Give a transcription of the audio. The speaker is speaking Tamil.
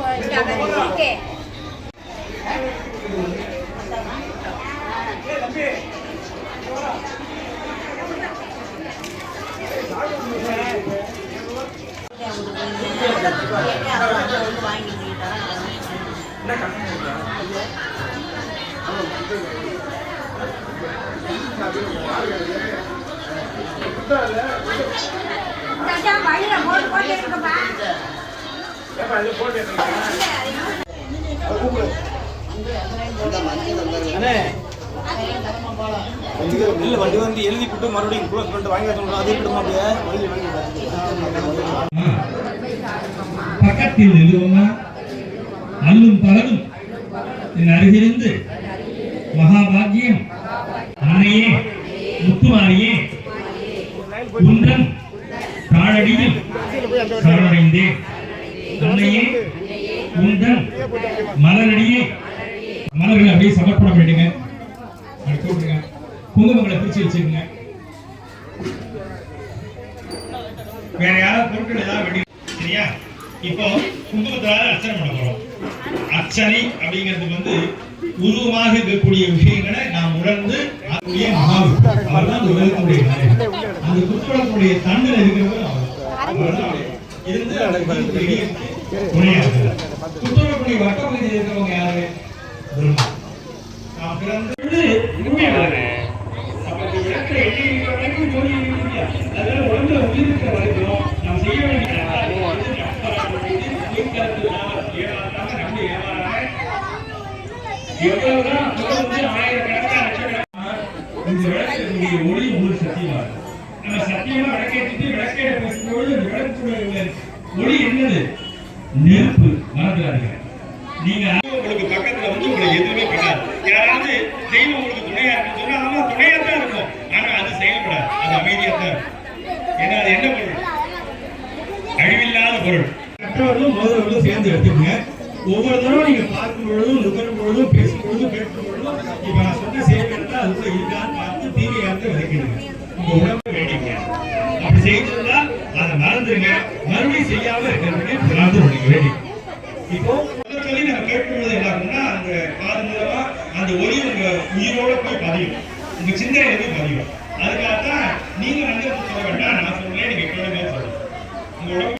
வழியில போட்டு இல்ல வண்டி வந்து எழுதி போட்டு மறுபடியும் க்ளோஸ் பண்ணிட்டு வாங்கி வச்சோம் அது இருக்கட்டும் அப்படியே பக்கத்தில் நிலுவமா அல்லும் பகலும் என் அருகிருந்து மகாபாகியம். அன்னையே முத்துமாரியே. குன்றன் தாழடியில் சரணடைந்தேன் அன்னையே குன்றன் மலரடியே. மலர்களை அப்படியே சமர்ப்பணம் பண்ணிடுங்க. கூப்பிடுங்க குங்குமங்களை பிரிச்சு வச்சிருங்க. வேற யாராவது பொருட்கள் ஏதாவது வெட்டி சரியா? இப்போ குங்குமத்தால அர்ச்சனை பண்ண போறோம். அர்ச்சனை அப்படிங்கிறதுக்கு வந்து உருவமாக இருக்கக்கூடிய விஷயங்களை நாம் உணர்ந்து அதனுடைய மகாவிஷ்ணு அவர் தான் இந்த அந்த இருக்கிறவர் இருந்து இருக்கிறவங்க யாரு? பிரம்மா. எவ்வளவுதான் இந்த விளக்கினுடைய ஒளி உங்களுக்கு. நம்ம சத்தியமா விளக்கேற்றிட்டு விளக்குடைய ஒளி என்னது? நெருப்பு. மறந்துடாதீங்க. நீங்க உங்களுக்கு பக்கத்துல வந்து உங்களை எதுவுமே பண்ணாது. யாராவது தெய்வம் உங்களுக்கு துணையா இருக்குன்னு சொன்னா அவங்க துணையா தான் இருக்கும். ஆனா அது செயல்படாது. அது அமைதியா தான் இருக்கும். ஏன்னா அது என்ன பொருள்? அழிவில்லாத பொருள். மற்றவர்களும் மோதல்களும் சேர்ந்து எடுத்துக்கங்க. ஒவ்வொரு தடவை நீங்க பார்க்கும் பொழுதும் நுகரும் பொழுதும் பேசும் பொழுதும் கேட்கும் பொழுதும் இப்ப நான் சொன்ன செய்திகள் அதுக்குள்ள இருக்கான்னு பார்த்து தீவிர இருந்து விதைக்கிடுங்க உங்க உடம்பு வேண்டிங்க அப்படி செய்யணும்னா அதை மறந்துருங்க. மறுபடியும் செய்யாம இருக்கிறதுக்கு பிரார்த்தனை உங்களுக்கு வேண்டி இப்போ முதல் சொல்லி நம்ம கேட்கும்போது பொழுது என்ன ஆகும்னா அந்த காது மூலமா அந்த ஒளி உங்க உயிரோட போய் பதியும். உங்க சிந்தனையில போய் பதியும். அதுக்காகத்தான் நீங்க வந்து சொல்ல வேண்டாம் நான் சொல்றேன் நீங்க கேளுங்க சொல்லுங்க உங்க உடம்பு